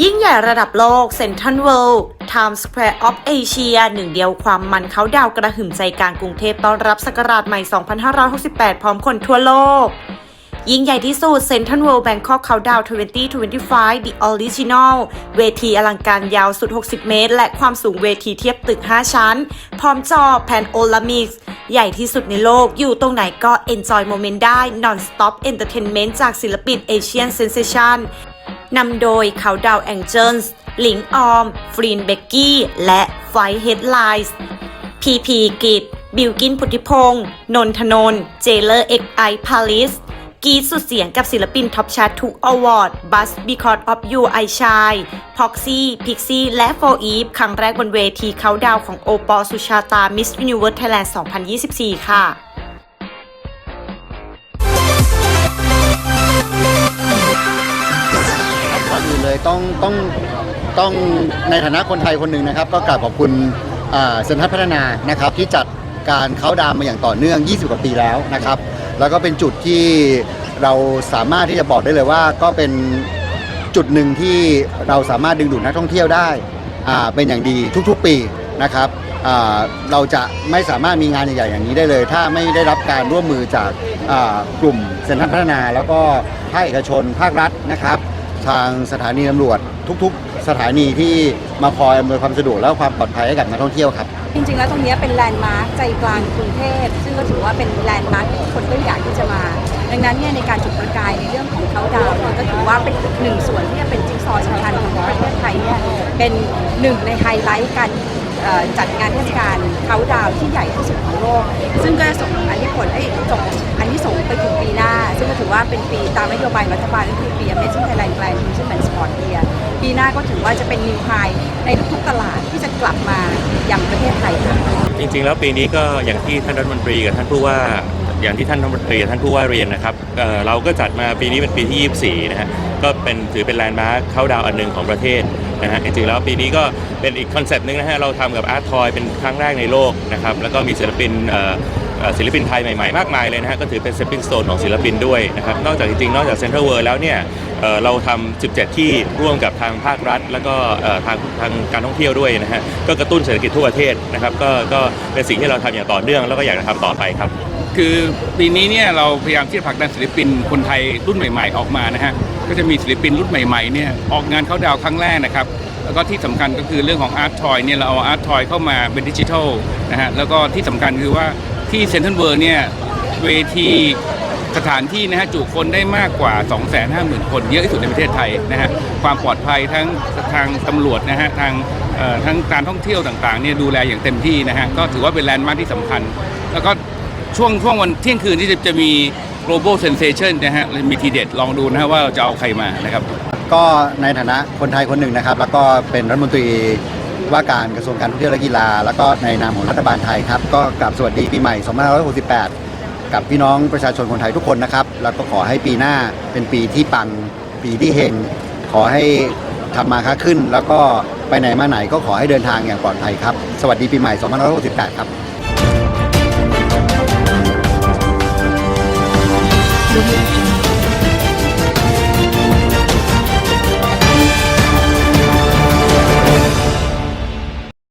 ยิ่งใหญ่ระดับโลกเซ็นทรัลเวิลด์ Times Square of Asia หนึ่งเดียวความมันเขาดาวกระหึ่มใจกลางกรุงเทพต้อนรับศักราชใหม่ 2568 พร้อมคนทั่วโลก ยิ่งใหญ่ที่สุดเซ็นทรัลเวิลด์แบงคอกเขาดาว2025 The Original เวทีอลังการยาวสุด 60 เมตร และความสูงเวทีเทียบตึก 5 ชั้น พร้อมจอแพนโอลามิกใหญ่ที่สุดในโลกอยู่ตรงไหนก็ Enjoy Moment ได้ Non-Stop Entertainment จากศิลปิน Asian Sensation นำโดยเขาดาวแองเจิลส์หลิงออม ฟรีนเบกกี้ และไฟเฮดไลน์พีพีกิจบิลกินพุทธิพงศ์นนทนน เจเลอร์เอ็กไอพาลิสกีสุดเสียงกับศิลปินท็อปชาร์ตทุกอวอร์ดบัส Because of You I Shine พ็อกซี่พิกซี่และโฟอีฟครั้งแรกบนเวทีเขาดาวของโอปอสุชาตา Miss Universe Thailand 2024 ค่ะก่อนอื่น เลยต้องต้องต้องในฐานะคนไทยคนหนึ่งนะครับ ก็กราบขอบคุณเซ็นทรัลพัฒนานะครับที่จัดการเขาดาวน์มาอย่างต่อเนื่อง 20 กว่าปีแล้วนะครับ แล้วก็เป็นจุดที่เราสามารถที่จะบอกได้เลยว่าก็เป็นจุดหนึ่งที่เราสามารถดึงดูดนักท่องเที่ยวได้เป็นอย่างดีทุกๆปีนะครับเราจะไม่สามารถมีงานใหญ่ๆอย่างนี้ได้เลย ถ้าไม่ได้รับการร่วมมือจากกลุ่มเซ็นทรัลพัฒนา แล้วก็ภาคเอกชนภาครัฐนะครับ ทางสถานีตำรวจทุก ๆ สถานีที่มาคอยอำนวยความสะดวกและความปลอดภัยให้กับนักท่องเที่ยวครับ จริงๆ แล้วตรงนี้เป็นแลนด์มาร์คใจกลางกรุงเทพซึ่งก็ถือว่าเป็นแลนด์มาร์คที่คนก็อยากที่จะมา ดังนั้นเนี่ยในการจุดประกายในเรื่องของเขาดาวก็ถือว่าเป็นหนึ่งส่วนที่จะเป็นจิ๊กซอว์สำคัญของประเทศไทยเนี่ยเป็นหนึ่งในไฮไลท์การจัดงานเทศกาลเขาดาวที่ใหญ่ที่สุดของโลก ซึ่งก็จะส่งอันนี้ผลให้ส่ง ก็ถือว่าเป็นปีตามนโยบายรัฐบาลก็คือปี Amazing Thailand Grand Tourism and Sport Year ปีหน้าก็ถือว่าจะเป็นนิวไฮในทุกๆตลาดที่จะกลับมาอย่างประเทศไทยค่ะ จริงๆ แล้วปีนี้ก็อย่างที่ท่านรัฐมนตรีกับท่านผู้ว่าอย่างที่ท่านรัฐมนตรีกับท่านผู้ว่าเรียนนะครับเอ่อเราก็จัดมาปีนี้เป็นปีที่ 24 นะฮะก็เป็นถือเป็นแลนด์มาร์คเข้าดาวอันหนึ่งของประเทศนะฮะจริงๆแล้วปีนี้ก็เป็นอีกคอนเซปต์หนึงนะฮะเราทำกับอาร์ตทอยเป็นครั้งแรกในโลกนะครับแล้วก็มีศิลปินเอ่อเอ่อ ศิลปินไทยใหม่ๆ มากมายเลยนะฮะก็ถือเป็นเ p ป n งโตนของศิลปินด้วยนะครับนอกจากจริงๆ นอกจากเซ็นทรัลเวิร์แล้วเนี่ยเเราทำ17 ที่ร่วมกับทางภาครัฐ แล้วก็ทางทางการท่องเที่ยวด้วยนะฮะก็กระตุ้นเศรษฐกิจทั่วประเทศนะครับก็ก็เป็นสิ่งที่เราทำอย่างต่อเนื่องแล้วก็อยากจะทำต่อไปครับคือปีนี้เนี่ยเราพยายามที่จะผลักดันศิลปินคนไทยรุ่นใหม่ ๆ ออกมานะฮะก็จะมีศิลปินรุ่นใหม่ๆเนี่ยออกงานเข้าดาวครั้งแรกนะครับแล้วก็ที่สำคัญก็คือเรื่องของอาร์ตทอยเนี่ยเราเอาอาร์ตทอยเข้ามาเป็นดิจิทัลนะฮะแล้วก็ที่สำคัญคือว่า ที่เซนทรัลเวิร์เนี่ยเวทีสถานที่นะฮะจุคนได้มากกว่า 250,000 คน เยอะที่สุดในประเทศไทยนะฮะความปลอดภัยทั้งทางตำรวจนะฮะทางทั้งการท่องเที่ยวต่างๆเนี่ยดูแลอย่างเต็มที่นะฮะก็ถือว่าเป็นแลนด์มาร์คที่สำคัญ แล้วก็ช่วงช่วงวันเที่ยงคืนที่จะจะมี global sensation นะฮะมีทีเด็ดลองดูนะฮะว่าเราจะเอาใครมานะครับ ก็ในฐานะคนไทยคนหนึ่งนะครับ แล้วก็เป็นรัฐมนตรี ว่าการกระทรวงการท่องเที่ยวและกีฬา แล้วก็ในนามของรัฐบาลไทยครับ ก็กราบสวัสดีปีใหม่ 2568 กับพี่น้องประชาชนคนไทยทุกคนนะครับ แล้วก็ขอให้ปีหน้าเป็นปีที่ปัง ปีที่เฮงขอให้ทำมาค้าขึ้น แล้วก็ไปไหนมาไหนก็ขอให้เดินทางอย่างปลอดภัยครับ สวัสดีปีใหม่ 2568 ครับ Lumen